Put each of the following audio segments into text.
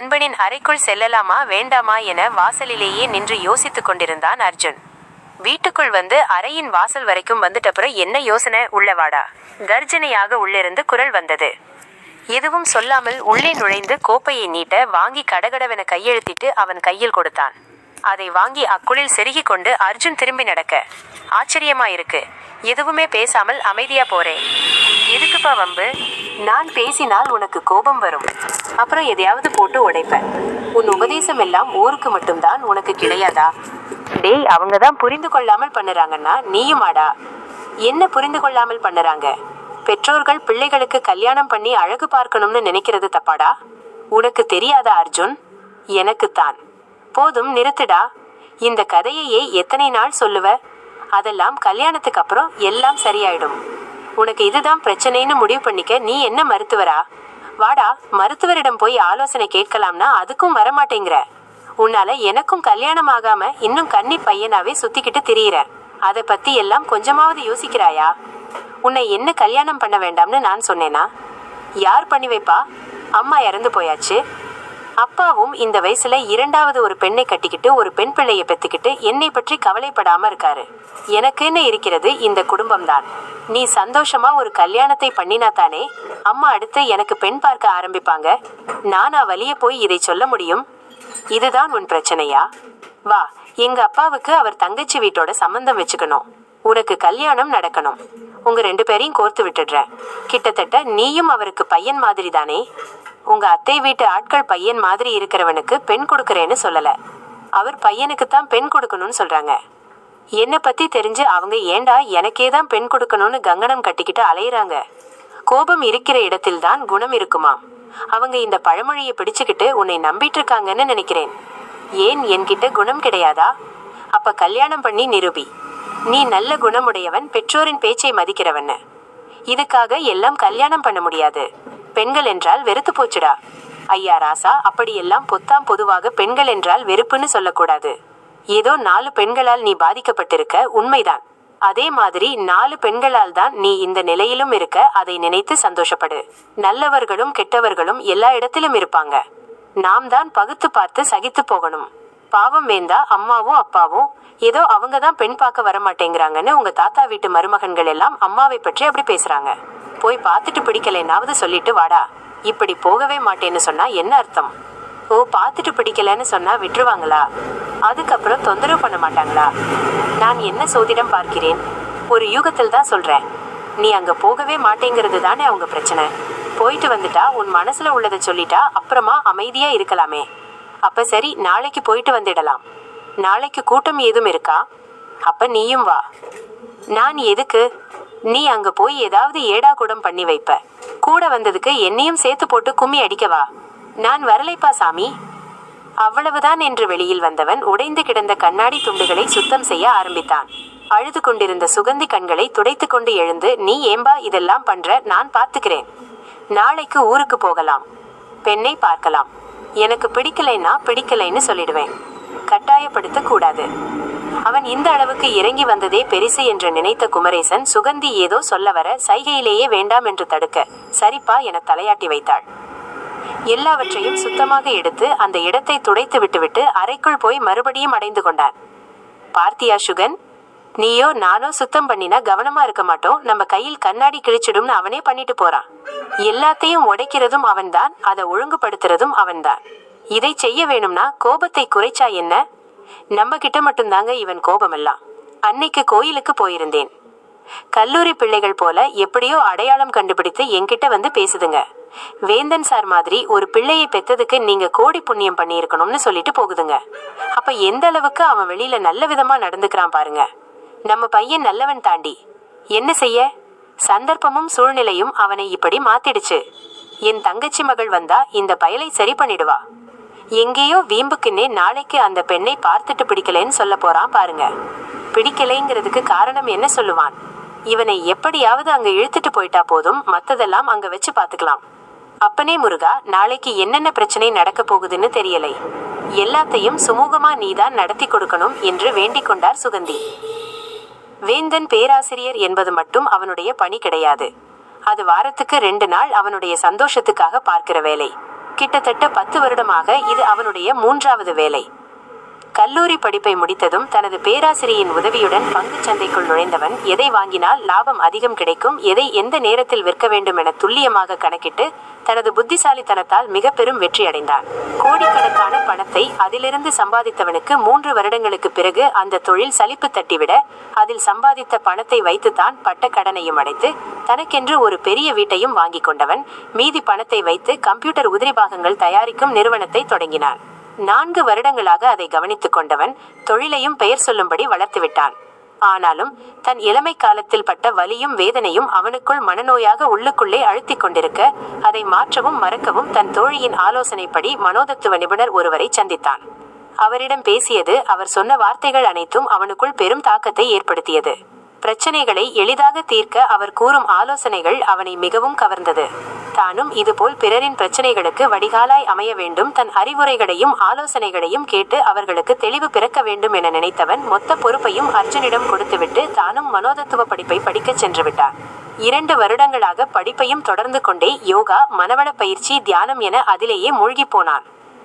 நண்பனின் அறைக்குள் செல்லலாமா வேண்டாமா என வாசலிலேயே நின்று யோசித்துக் கொண்டிருந்தான் அர்ஜுன். வீட்டுக்குள் வந்து அறையின் வாசல் வரைக்கும் வந்துட்டப்புறம் என்ன யோசனை உள்ளவாடா கர்ஜனையாக உள்ளிருந்து குரல் வந்தது. எதுவும் சொல்லாமல் உள்ளே நுழைந்து கோப்பையை நீட்ட வாங்கி கடகடவென கையெழுத்திட்டு அவன் கையில் கொடுத்தான். அதை வாங்கி அக்குளில் செருகிக் கொண்டு அர்ஜுன் திரும்பி நடக்க ஆச்சரியமா இருக்கு எதுவுமே பேசாமல் அமைதியா போறேன். எதுக்குப்பா வம்பு? நான் பேசினால் உனக்கு கோபம் வரும். அப்புறம் எதையாவது போட்டு உடைப்பேன். உன் உபதேசம் எல்லாம் ஊருக்கு மட்டும்தான் உனக்கு கிடையாதா? டேய் அவங்க தான் புரிந்து கொள்ளாமல் பண்ணுறாங்கன்னா நீயுமாடா என்ன புரிந்து கொள்ளாமல் பண்ணுறாங்க? பெற்றோர்கள் பிள்ளைகளுக்கு கல்யாணம் பண்ணி அழகு பார்க்கணும்னு நினைக்கிறது தப்பாடா? உனக்கு தெரியாதா அர்ஜுன்? எனக்குத்தான் போதும் நிறுத்துடா. இந்த கதையையே எத்தனை நாள் சொல்லுவ? அதெல்லாம் கல்யாணத்துக்கு அப்புறம் எல்லாம் சரியாயிடும். உனக்கு இதுதான் பிரச்சனைன்னு முடிவு பண்ணிக்க நீ என்ன மருத்துவரா? வாடா மருத்துவரிடம் போய் ஆலோசனை கேட்கலாம்னா அதுக்கும் வரமாட்டேங்கிற. உன்னால எனக்கும் கல்யாணம் ஆகாம இன்னும் கன்னி பையனாவே சுத்திக்கிட்டு திரியிற. அதை பத்தி எல்லாம் கொஞ்சமாவது யோசிக்கிறாயா? உன்னை என்ன கல்யாணம் பண்ண வேண்டாம்னு நான் சொன்னேனா? யார் பண்ணி வைப்பா? அம்மா இறந்து போயாச்சு. அப்பாவும் இந்த வயசுல இரண்டாவது ஒரு பெண்ணை கட்டிக்கிட்டு ஒரு பெண் பிள்ளையை பெத்துக்கிட்டு என்னை பற்றி கவலைப்படாம இருக்காரு. எனக்குன்னு இருக்கிறது இந்த குடும்பம்தான். நீ சந்தோஷமா ஒரு கல்யாணத்தை பண்ணினா தானே அம்மா அடுத்து எனக்கு பெண் பார்க்க ஆரம்பிப்பாங்க. நானா வலிய போய் இதை சொல்ல முடியும்? இதுதான் உன் பிரச்சனையா? வா எங்க அப்பாவுக்கு அவர் தங்கச்சி வீட்டோட சம்பந்தம் வச்சுக்கணும். உனக்கு கல்யாணம் நடக்கணும். உங்க ரெண்டு பேரையும் கோர்த்து விட்டுடுறேன் கிட்டத்தட்ட நீயும் அவருக்கு பையன் மாதிரி தானே உங்க அத்தை வீட்டு ஆட்கள் பையன் மாதிரி இருக்கிறவனுக்கு பெண் கொடுக்கறேன்னு சொல்லல. அவர் பையனுக்கு தான் பெண் கொடுக்கணும்னு சொல்றாங்க. என்னை பத்தி தெரிஞ்சு அவங்க ஏண்டா எனக்கே தான் பெண் கொடுக்கணும்னு கங்கணம் கட்டிக்கிட்டு அலையிறாங்க. கோபம் இருக்கிற இடத்தில் தான் குணம் இருக்குமாம் அவங்க இந்த பழமொழியை பிடிச்சுக்கிட்டு உன்னை நம்பிட்டு இருக்காங்கன்னு நினைக்கிறேன். ஏன் என்கிட்ட குணம் கிடையாதா? அப்ப கல்யாணம் பண்ணி நிரூபி. நீ நல்ல குணமுடையவன் பெற்றோரின் பேச்சை மதிக்கிறவன்னு இதுக்காக எல்லாம் கல்யாணம் பண்ண முடியாது. பெண்கள் என்றால் வெறுத்து போச்சுடா. ஐயா ராசா அப்படியெல்லாம் பொத்தாம் பொதுவாக பெண்கள் என்றால் வெறுப்புன்னு சொல்லக்கூடாது. ஏதோ நாலு பெண்களால் நீ பாதிக்கப்பட்டிருக்க உண்மைதான். அதே மாதிரி நாலு பெண்களால் தான் நீ இந்த நிலையிலும் இருக்க அதை நினைத்து சந்தோஷப்படு. நல்லவர்களும் கெட்டவர்களும் எல்லா இடத்திலும் இருப்பாங்க. நாம் தான் பகுத்து பார்த்து சகித்து போகணும். பாவம் வேந்தா அம்மாவும் அப்பாவும் ஏதோ அவங்க தான் பெண் பார்க்க வர மாட்டேங்கிறாங்கன்னு உங்க தாத்தா வீட்டு மருமகன்கள் எல்லாம் அம்மாவை பற்றி அப்படி பேசுறாங்க. போய் பார்த்துட்டு பிடிக்கலைன்னாவது சொல்லிட்டு வாடா. இப்படி போகவே மாட்டேன்னு சொன்னா என்ன அர்த்தம்? ஓ பார்த்துட்டு பிடிக்கலன்னு சொன்னா விட்டுருவாங்களா? அதுக்கப்புறம் தொந்தரவு பண்ண மாட்டாங்களா? நான் என்ன சோதிடம் பார்க்கிறேன்? ஒரு யூகத்தில் தான் சொல்றேன். நீ அங்க போகவே மாட்டேங்கிறது தானே அவங்க பிரச்சனை. போயிட்டு வந்துட்டா உன் மனசுல உள்ளதை சொல்லிட்டா அப்புறமா அமைதியா இருக்கலாமே. அப்ப சரி நாளைக்கு போயிட்டு வந்துடலாம். நாளைக்கு கூட்டம் ஏதும் இருக்கா? அப்ப நீயும் வா. நான் எதுக்கு? நீ அங்க போய் ஏதாவது ஏடா கூடம் பண்ணி வைப்ப. கூட வந்ததுக்கு என்னையும் சேர்த்து போட்டு கும்மி அடிக்கவா நான் வரலைப்பா சாமி. அவ்வளவுதான் என்று வெளியில் வந்தவன் உடைந்து கிடந்த கண்ணாடி துண்டுகளை சுத்தம் செய்ய ஆரம்பித்தான். அழுது கொண்டிருந்த சுகந்தி கண்களை துடைத்து கொண்டு எழுந்து நீ ஏம்பா இதெல்லாம் பண்ற? நான் பார்த்துக்கிறேன். நாளைக்கு ஊருக்கு போகலாம். பெண்ணை பார்க்கலாம். எனக்கு பிடிக்கலைன்னா பிடிக்கலைன்னு சொல்லிடுவேன். கட்டாயப்படுத்த கூடாது. அவன் இந்த அளவுக்கு இறங்கி வந்ததே பெரிசு என்று நினைத்த குமரேசன் சுகந்தி ஏதோ சொல்ல வர சைகையிலேயே வேண்டாம் என்று தடுக்க சரிப்பா என தலையாட்டி வைத்தாள். எல்லாவற்றையும் சுத்தமாக எடுத்து அந்த இடத்தை துடைத்து விட்டுவிட்டு அறைக்குள் போய் மறுபடியும் அடைந்து கொண்டான். பார்த்தியா சுகன்? நீயோ நானோ சுத்தம் பண்ணினா கவனமா இருக்க மாட்டோம். நம்ம கையில் கண்ணாடி கிழிச்சிடும்னு அவனே பண்ணிட்டு போறான். எல்லாத்தையும் உடைக்கிறதும் அவன்தான் அதை ஒழுங்குபடுத்துறதும் அவன்தான். இதை செய்ய வேணும்னா கோபத்தை குறைச்சா என்ன? நம்ம கிட்ட மட்டும்தாங்க இவன் கோபமெல்லாம். அன்னைக்கு கோயிலுக்கு போயிருந்தேன். கல்லூரி பிள்ளைகள் போல எப்படியோ அடையாளம் கண்டுபிடித்து என்கிட்ட வந்து பேசுதுங்க. வேந்தன் சார் மாதிரி ஒரு பிள்ளையை பெத்ததுக்கு நீங்க கோடி புண்ணியம் பண்ணியிருக்கணும்னு சொல்லிட்டு போகுதுங்க. அப்ப எந்த அளவுக்கு அவன் வெளியில நல்ல விதமா நடந்துக்கிறான் பாருங்க. நம்ம பையன் நல்லவன் தாண்டி. என்ன செய்ய? சந்தர்ப்பமும் சூழ்நிலையும் அவனை இப்படி மாத்திடுச்சு. என் தங்கச்சி மகள் வந்தா இந்த பயலை சரி பண்ணிடுவா. எங்கேயோ வீம்புக்குன்னே நாளைக்கு அந்த பெண்ணை பார்த்துட்டு பிடிக்கலைன்னு சொல்ல போறான் பாருங்க. பிடிக்கலைங்கிறதுக்கு காரணம் என்ன சொல்லுவான்? இவனை எப்படியாவது அங்க இழுத்துட்டு போயிட்டா போதும் மத்ததெல்லாம் அங்க வச்சு பாத்துக்கலாம் அப்பனே முருகா நாளைக்கு என்னென்ன பிரச்சனை நடக்க போகுதுன்னு தெரியலை. எல்லாத்தையும் சுமூகமா நீதான் நடத்தி கொடுக்கணும் என்று வேண்டிக் கொண்டார் சுகந்தி. வேந்தன் பேராசிரியர் என்பது மட்டும் அவனுடைய பணி கிடையாது. அது வாரத்துக்கு ரெண்டு நாள் அவனுடைய சந்தோஷத்துக்காக பார்க்கிற வேலை. கிட்டத்தட்ட பத்து வருடமாக இது அவனுடைய மூன்றாவது வேலை. கல்லூரி படிப்பை முடித்ததும் தனது பேராசிரியின் உதவியுடன் பங்குச் சந்தைக்குள் நுழைந்தவன் எதை வாங்கினால் லாபம் அதிகம் கிடைக்கும்? எதை எந்த நேரத்தில் விற்க வேண்டும் என துல்லியமாக கணக்கிட்டு தனது புத்திசாலித்தனத்தால் மிக பெரும் வெற்றி அடைந்தான். கோடிக்கணக்கான பணத்தை அதிலிருந்து சம்பாதித்தவனுக்கு மூன்று வருடங்களுக்கு பிறகு அந்த தொழில் சலிப்பு தட்டிவிட அதில் சம்பாதித்த பணத்தை வைத்துத்தான் பட்ட கடனையும் அடைத்து தனக்கென்று ஒரு பெரிய வீட்டையும் வாங்கிக் கொண்டவன் மீதி பணத்தை வைத்து கம்ப்யூட்டர் உதிரி பாகங்கள் தயாரிக்கும் நிறுவனத்தை தொடங்கினான். நான்கு வருடங்களாக அதை கவனித்துக் கொண்டவன் தொழிலையும் பெயர் சொல்லும்படி வளர்த்துவிட்டான் ஆனாலும் தன் இளமை காலத்தில் பட்ட வலியும் வேதனையும் அவனுக்குள் மனநோயாக உள்ளுக்குள்ளே அழுத்திக் கொண்டிருக்க அதை மாற்றவும் மறக்கவும் தன் தோழியின் ஆலோசனைப்படி மனோதத்துவ நிபுணர் ஒருவரை சந்தித்தான். அவரிடம் பேசியது அவர் சொன்ன வார்த்தைகள் அனைத்தும் அவனுக்குள் பெரும் தாக்கத்தை ஏற்படுத்தியது. பிரச்சனைகளை எளிதாக தீர்க்க அவர் கூறும் ஆலோசனைகள் அவனை மிகவும் கவர்ந்தது. தானும் இதுபோல் பிறரின் பிரச்சனைகளுக்கு வடிகாலாய் அமைய வேண்டும். தன் அறிவுரைகளையும் ஆலோசனைகளையும் கேட்டு அவர்களுக்கு தெளிவு பிறக்க வேண்டும் என நினைத்தவன் மொத்த பொறுப்பையும் அர்ஜுனிடம் கொடுத்துவிட்டு தானும் மனோதத்துவ படிப்பை படிக்கச் சென்று விட்டான். இரண்டு வருடங்களாக படிப்பையும் தொடர்ந்து கொண்டே யோகா மனவள பயிற்சி தியானம் என அதிலேயே மூழ்கிப் போனான்.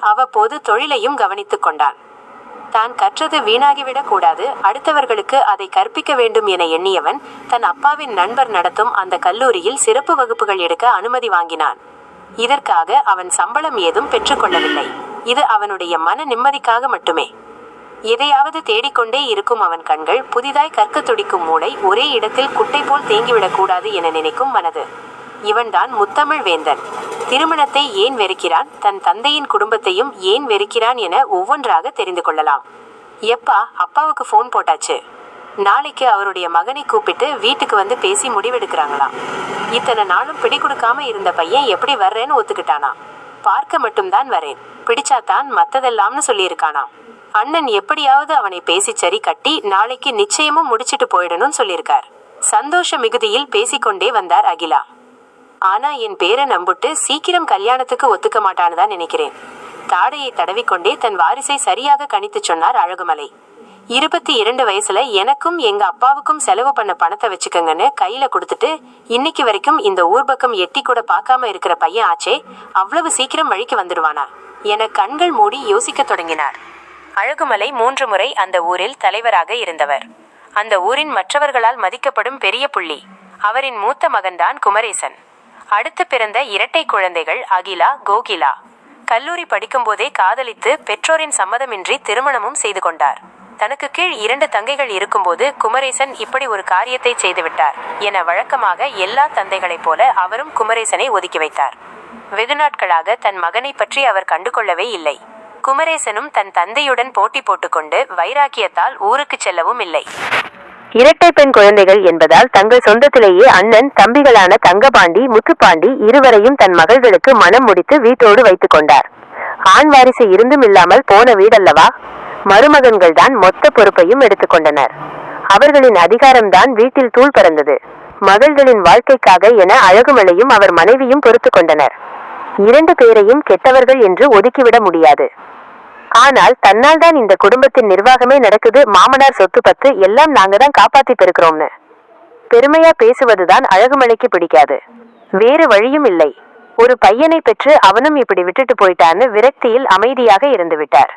அவ்வப்போது தொழிலையும் கவனித்துக் கொண்டான். தான் கற்றது வீணாகிவிடக் கூடாது. அடுத்தவர்களுக்கு அதை கற்பிக்க வேண்டும் என எண்ணியவன் தன் அப்பாவின் நண்பர் நடத்தும் அந்த கல்லூரியில் சிறப்பு வகுப்புகள் எடுக்க அனுமதி வாங்கினான். இதற்காக அவன் சம்பளம் ஏதும் பெற்றுக்கொள்ளவில்லை. இது அவனுடைய மன நிம்மதிக்காக மட்டுமே. எதையாவது தேடிக்கொண்டே இருக்கும் அவன் கண்கள் புதிதாய் கற்க துடிக்கும் மூளை ஒரே இடத்தில் குட்டை போல் தேங்கிவிடக் கூடாது என நினைக்கும் மனது. இவன்தான் முத்தமிழ் வேந்தன் திருமணத்தை ஏன் வெறுக்கிறான்? தன் தந்தையின் குடும்பத்தையும் ஏன் வெறுக்கிறான் என ஒவ்வொன்றாக தெரிந்து கொள்ளலாம். எப்பா அப்பாவுக்கு ஃபோன் போட்டாச்சு. நாளைக்கு அவருடைய மகனை கூப்பிட்டு வீட்டுக்கு வந்து பேசி முடிவெடுக்கிறாங்களாம். இத்தனை நாளும் பிடி கொடுக்காம இருந்த பையன் எப்படி வர்றேன்னு ஒத்துக்கிட்டானா? பார்க்க மட்டும்தான் வரேன். பிடிச்சாதான் மத்ததெல்லாம்னு சொல்லியிருக்கானாம். அண்ணன் எப்படியாவது அவனை பேசி சரி கட்டி நாளைக்கு நிச்சயமும் முடிச்சிட்டு போயிடணும்னு சொல்லியிருக்கார். சந்தோஷ மிகுதியில் பேசிக்கொண்டே வந்தார் அகிலா. ஆனா என் பேரை நம்புட்டு சீக்கிரம் கல்யாணத்துக்கு ஒத்துக்க மாட்டான்னு தான் நினைக்கிறேன். தாடையை தடவிக்கொண்டே தன் வாரிசை சரியாக கணித்து சொன்னார் அழகுமலை. இருபத்தி இரண்டு வயசுல எனக்கும் எங்க அப்பாவுக்கும் செலவு பண்ண பணத்தை வச்சுக்கங்கன்னு கையில கொடுத்துட்டு இன்னைக்கு வரைக்கும் இந்த ஊர் பக்கம் எட்டி கூட பார்க்காம இருக்கிற பையன் ஆச்சே அவ்வளவு சீக்கிரம் வழிக்கு வந்துடுவானா? என கண்கள் மூடி யோசிக்க தொடங்கினார். அழகுமலை மூன்று முறை அந்த ஊரில் தலைவராக இருந்தவர். அந்த ஊரின் மற்றவர்களால் மதிக்கப்படும் பெரிய புள்ளி. அவரின் மூத்த மகன்தான் குமரேசன். அடுத்து பிறந்த இரட்டை குழந்தைகள் அகிலா கோகிலா. கல்லூரி படிக்கும்போதே காதலித்து பெற்றோரின் சம்மதமின்றி திருமணமும் செய்து கொண்டார். தனக்கு கீழ் இரண்டு தங்கைகள் இருக்கும்போது குமரேசன் இப்படி ஒரு காரியத்தை செய்துவிட்டார் என வழக்கமாக எல்லா தந்தைகளைப் போல அவரும் குமரேசனை ஒதுக்கி வைத்தார். வெகு நாட்களாக தன் மகனை பற்றி அவர் கண்டுகொள்ளவே இல்லை. குமரேசனும் தன் தந்தையுடன் போட்டி போட்டுக்கொண்டு வைராக்கியத்தால் ஊருக்கு செல்லவும் இல்லை. இரட்டை பெண் குழந்தைகள் என்பதால் தங்கள் சொந்தத்திலேயே அண்ணன் தம்பிகளான தங்கபாண்டி முத்துப்பாண்டி இருவரையும் தன் மகள்களுக்கு மனம் முடித்து வீட்டோடு வைத்துக் கொண்டார். ஆண் வாரிசு இருந்தும் இல்லாமல் போன வீடல்லவா? மருமகன்கள் தான் மொத்த பொறுப்பையும் எடுத்துக்கொண்டனர் அவர்களின் அதிகாரம்தான் வீட்டில் தூள் பறந்தது. மகள்களின் வாழ்க்கைக்காக என அழகுமலையும் அவர் மனைவியும் பொறுத்து கொண்டனர். இரண்டு பேரையும் கெட்டவர்கள் என்று ஒதுக்கிவிட முடியாது. ஆனால் தன்னால் தான் இந்த குடும்பத்தின் நிர்வாகமே நடக்குது. மாமனார் சொத்து பத்து எல்லாம் நாங்க தான் காப்பாத்தி பெருக்கிறோம்னு. பெருமையா பேசுவதுதான் அழகுமலைக்கு பிடிக்காது. வேறு வழியும் இல்லை. ஒரு பையனை பெற்று அவனும் இப்படி விட்டுட்டு போயிட்டான்னு விரக்தியில் அமைதியாக இருந்து விட்டார்.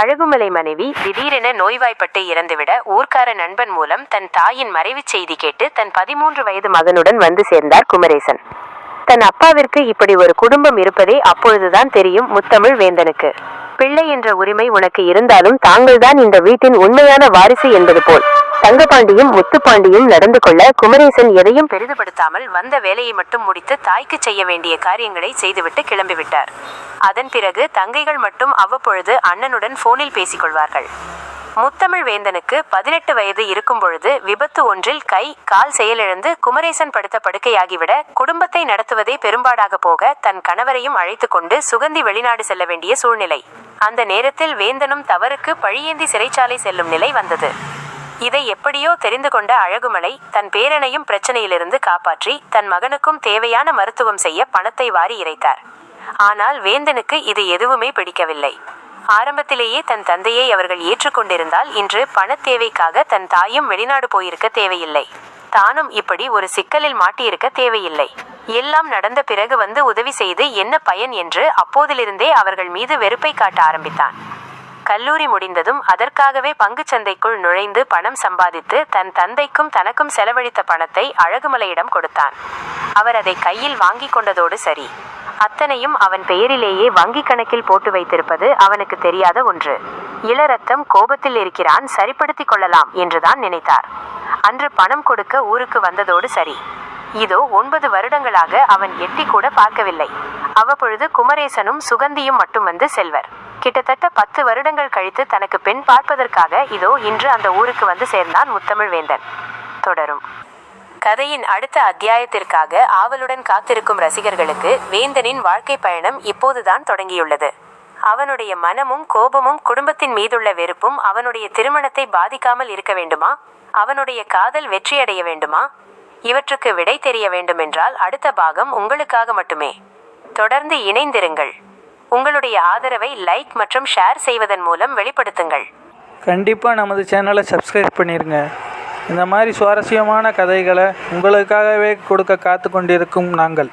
அழகுமலை மனைவி திடீரென நோய்வாய்ப்பட்டு இறந்துவிட ஊர்க்கார நண்பன் மூலம் தன் தாயின் மறைவுச் செய்தி கேட்டு தன் பதிமூன்று வயது மகனுடன் வந்து சேர்ந்தார் குமரேசன். தன் அப்பாவிற்கு இப்படி ஒரு குடும்பம் இருப்பதே அப்பொழுதுதான் தெரியும் முத்தமிழ் வேந்தனுக்கு. பிள்ளை என்ற உரிமை உனக்கு இருந்தாலும் தாங்கள்தான் இந்த வீட்டின் உண்மையான வாரிசு என்பது போல். தங்கபாண்டியும் முத்துப்பாண்டியும் நடந்து கொள்ள குமரேசன் எதையும் பெரிதுபடுத்தாமல் வந்த வேலையை மட்டும் முடித்து தாய்க்கு செய்ய வேண்டிய காரியங்களை செய்துவிட்டு கிளம்பிவிட்டார். அதன் பிறகு தங்கைகள் மட்டும் அவ்வப்பொழுது அண்ணனுடன் போனில் பேசிக்கொள்வார்கள். முத்தமிழ் வேந்தனுக்கு பதினெட்டு வயது இருக்கும் பொழுது விபத்து ஒன்றில் கை கால் செயலிழந்து குமரேசன் படுத்த படுக்கையாகிவிட குடும்பத்தை நடத்துவதே பெரும்பாடாக போக தன் கணவரையும் அழைத்து கொண்டு சுகந்தி வெளிநாடு செல்ல வேண்டிய சூழ்நிலை. அந்த நேரத்தில் வேந்தனும் தவறுக்கு பழியேந்தி சிறைச்சாலை செல்லும் நிலை வந்தது. இதை எப்படியோ தெரிந்து கொண்ட அழகுமலை தன் பேரனையும் பிரச்சனையிலிருந்து காப்பாற்றி தன் மகனுக்கும் தேவையான மருத்துவம் செய்ய பணத்தை வாரி இறைத்தார். ஆனால் வேந்தனுக்கு இது எதுவுமே பிடிக்கவில்லை. ஆரம்பத்திலேயே தன் தந்தையை அவர்கள் ஏற்றுக்கொண்டிருந்தால் இன்று பணத் தேவைக்காக தன் தாயும் வெளிநாடு போயிருக்க தேவையில்லை. தானும் இப்படி ஒரு சிக்கலில் மாட்டியிருக்க தேவையில்லை. எல்லாம் நடந்த பிறகு வந்து உதவி செய்து என்ன பயன் என்று அப்போதிலிருந்தே அவர்கள் மீது வெறுப்பை காட்ட ஆரம்பித்தான். கல்லூரி முடிந்ததும் அதற்காகவே பங்குச் சந்தைக்குள் நுழைந்து பணம் சம்பாதித்து தன் தந்தைக்கும் தனக்கும் செலவழித்த பணத்தை அழகுமலையிடம் கொடுத்தான். அவர் அதை கையில் வாங்கிக் கொண்டதோடு சரி. அத்தனையும் அவன் பெயரிலேயே வங்கி கணக்கில் போட்டு வைத்திருப்பது அவனுக்கு தெரியாத ஒன்று. இளரத்தம் கோபத்தில் இருக்கிறான் சரிப்படுத்திக் கொள்ளலாம் என்றுதான் நினைத்தார். அன்று பணம் கொடுக்க ஊருக்கு வந்ததோடு சரி. இதோ ஒன்பது வருடங்களாக அவன் எட்டி கூட பார்க்கவில்லை. அவ்வப்பொழுது குமரேசனும் சுகந்தியும் மட்டும் வந்து செல்வர். கிட்டத்தட்ட பத்து வருடங்கள் கழித்து தனக்கு பெண் பார்ப்பதற்காக இதோ இன்று அந்த ஊருக்கு வந்து சேர்ந்தான் முத்தமிழ் வேந்தன் தொடரும். கதையின் அடுத்த அத்தியாயத்திற்காக ஆவலுடன் காத்திருக்கும் ரசிகர்களுக்கு வேந்தனின் வாழ்க்கை பயணம் இப்போதுதான் தொடங்கியுள்ளது. அவனுடைய மனமும் கோபமும் குடும்பத்தின் மீதுள்ள வெறுப்பும் அவனுடைய திருமணத்தை பாதிக்காமல் இருக்க வேண்டுமா? அவனுடைய காதல் வெற்றியடைய வேண்டுமா? இவற்றுக்கு விடை தெரிய வேண்டுமென்றால் அடுத்த பாகம் உங்களுக்காக மட்டுமே. தொடர்ந்து இணைந்திருங்கள். உங்களுடைய ஆதரவை லைக் மற்றும் ஷேர் செய்வதன் மூலம் வெளிப்படுத்துங்கள். கண்டிப்பாக நமது சேனலை சப்ஸ்கிரைப் பண்ணிடுங்க இந்த மாதிரி சுவாரஸ்யமான கதைகளை உங்களுக்காகவே கொடுக்க காத்து கொண்டிருக்கும் நாங்கள்.